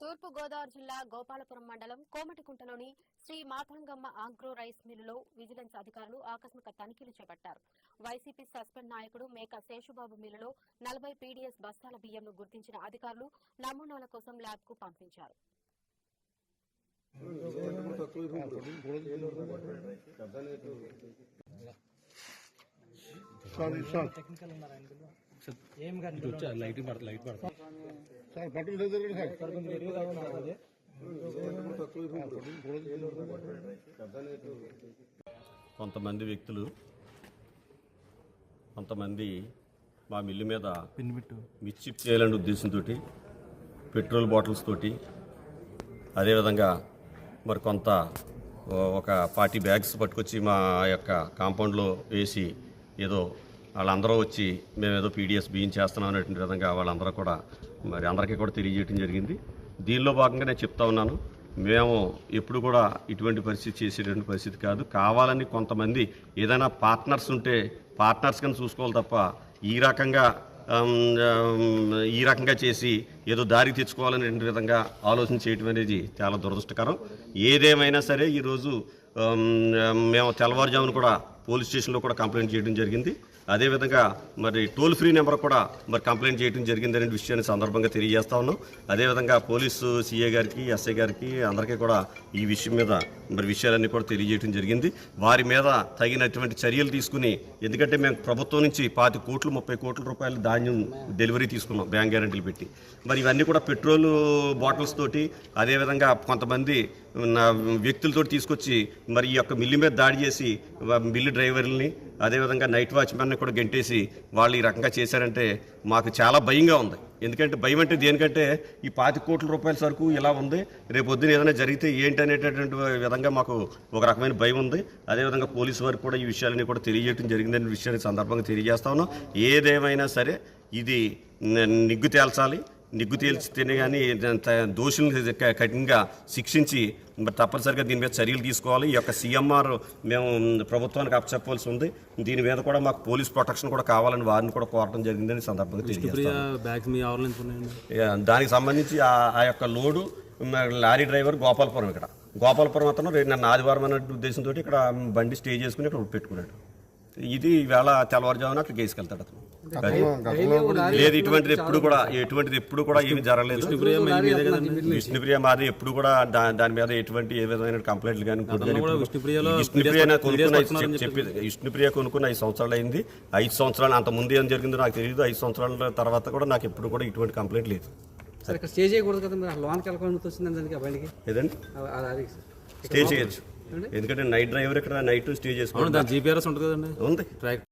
తూర్పు గోదావరి జిల్లా గోపాలపురం మండలం కోమటికుంటలోని శ్రీ మాతంగమ్మ ఆగ్రో రైస్ మిల్లులో విజిలెన్స్ అధికారులు ఆకస్మిక తనిఖీలు చేపట్టారు. వైసీపీ సస్పెండ్ నాయకుడు మేక శేషుబాబు మిల్లులో నలభై పీడీఎస్ బస్తాల బియ్యంను గుర్తించిన అధికారులు నమూనాల కోసం ల్యాబ్కు పంపించారు టెక్నికల్ ఏం కానీ లైట్ లైట్ సార్ కొంతమంది వ్యక్తులు కొంతమంది మా మిల్లు మీద మిర్చిప్ చేయాలనే ఉద్దేశంతో పెట్రోల్ బాటిల్స్ తోటి అదేవిధంగా మరి కొంత ఒక ఫార్టీ బ్యాగ్స్ పట్టుకొచ్చి మా యొక్క కాంపౌండ్లో వేసి ఏదో వాళ్ళందరూ వచ్చి మేము ఏదో పీడిఎస్ బియ్యం చేస్తున్నాం అనేటువంటి విధంగా వాళ్ళందరూ కూడా మరి అందరికీ కూడా తెలియజేయడం జరిగింది. దీనిలో భాగంగా నేను చెప్తా ఉన్నాను మేము ఎప్పుడు కూడా ఇటువంటి పరిస్థితి చేసేటువంటి పరిస్థితి కాదు. కావాలని కొంతమంది ఏదైనా పార్ట్నర్స్ ఉంటే పార్ట్నర్స్ కింద చూసుకోవాలి తప్ప ఈ రకంగా ఈ రకంగా చేసి ఏదో దారి తెచ్చుకోవాలనే విధంగా ఆలోచన చేయటం అనేది చాలా దురదృష్టకరం. ఏదేమైనా సరే ఈరోజు మేము తెల్లవారుజామున కూడా పోలీస్ స్టేషన్లో కూడా కంప్లైంట్ చేయడం జరిగింది. అదేవిధంగా మరి టోల్ ఫ్రీ నెంబర్ కూడా మరి కంప్లైంట్ చేయడం జరిగింది అనే విషయాన్ని సందర్భంగా తెలియజేస్తా ఉన్నాం. అదేవిధంగా పోలీసు సీఏ గారికి ఎస్ఐ గారికి అందరికీ కూడా ఈ విషయం మీద మరి విషయాలన్నీ కూడా తెలియజేయడం జరిగింది. వారి మీద తగినటువంటి చర్యలు తీసుకుని ఎందుకంటే మేము ప్రభుత్వం నుంచి పాతి కోట్లు ముప్పై కోట్ల రూపాయల ధాన్యం డెలివరీ తీసుకున్నాం బ్యాంక్ గ్యారంటీలు పెట్టి. మరి ఇవన్నీ కూడా పెట్రోల్ బాటిల్స్ తోటి అదేవిధంగా కొంతమంది నా వ్యక్తులతో తీసుకొచ్చి మరి ఈ యొక్క మిల్లు మీద దాడి చేసి మిల్లు డ్రైవర్లని అదేవిధంగా నైట్ వాచ్మెన్ని కూడా గెంటేసి వాళ్ళు ఈ రకంగా చేశారంటే మాకు చాలా భయంగా ఉంది. ఎందుకంటే భయం అంటే దేనికంటే ఈ పాతి కోట్ల రూపాయల సరుకు ఇలా ఉంది. రేపు పొద్దున ఏదైనా జరిగితే ఏంటి అనేటటువంటి విధంగా మాకు ఒక రకమైన భయం ఉంది. అదేవిధంగా పోలీసు వారికి కూడా ఈ విషయాలని కూడా తెలియజేయడం జరిగిందనే విషయాన్ని సందర్భంగా తెలియజేస్తా ఉన్నాం. ఏదేమైనా సరే ఇది నిగ్గు తేల్చాలి. నిగ్గు తేల్చితేనే కానీ దోషులను కఠినంగా శిక్షించి మరి తప్పనిసరిగా దీని మీద చర్యలు తీసుకోవాలి. ఈ యొక్క సీఎంఆర్ మేము ప్రభుత్వానికి అప్పచెప్పవలసి ఉంది. దీని మీద కూడా మాకు పోలీస్ ప్రొటెక్షన్ కూడా కావాలని వారిని కూడా కోరడం జరిగిందని సందర్భంగా తెలియజేస్తాను. దానికి సంబంధించి ఆ యొక్క లోడు లారీ డ్రైవర్ గోపాలపురం ఇక్కడ. గోపాలపురం అతను రేపు నన్ను ఆదివారం అనే ఉద్దేశంతో ఇక్కడ బడి స్టే చేసుకుని ఇక్కడ పెట్టుకున్నాడు. ఇది ఈవేళ తెల్లవారుజామున అక్కడ కేసుకెళ్తాడు అతను. లేదు ఇటువంటిది ఎప్పుడు కూడా ఎటువంటిది ఎప్పుడు కూడా ఏమి జరగలేదు. విష్ణుప్రియ మాది ఎప్పుడు కూడా దా- దాని మీద ఎటువంటి ఏ విధమైన కంప్లైంట్లు కానీ విష్ణుప్రియలో విష్ణుప్రియ నాకు కొనుక్కున్న ఐదు- చెప్పి విష్ణుప్రియ కొనుక్కున్న ఐదు సంవత్సరాలు అయింది. ఐదు సంవత్సరాలు అంత ముందు ఏం జరిగిందో నాకు తెలియదు ఐదు సంవత్సరాల తర్వాత కూడా నాకు ఎప్పుడు కూడా ఇటువంటి కంప్లైంట్ లేదు. స్టే చేయకూడదు కదా మీరు? లోన్కి వెళ్ళకుండా వచ్చిందని దానికి ఏదండి? స్టే చేయొచ్చు. ఎందుకంటే నైట్ డ్రైవర్ ఇక్కడ నైట్ స్టే దాని జీపీఆర్ఎస్ ఉంటుంది కదండి. ఉంది. ట్రాక్